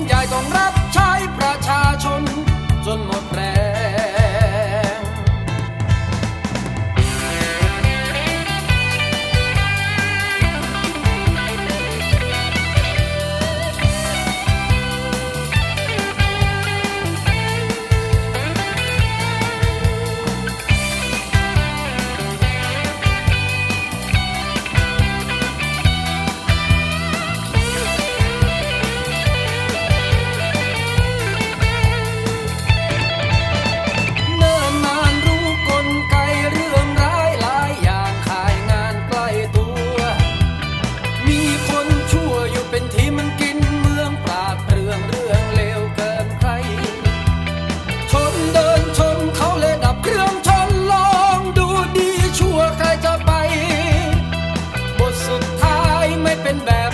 งใหญ่ต้องรับ and bad.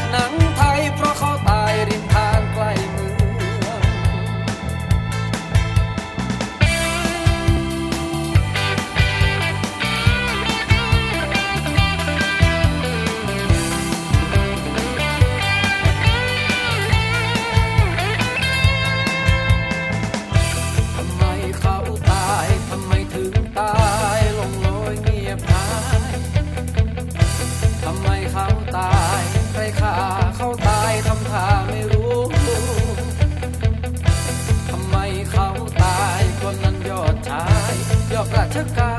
took off.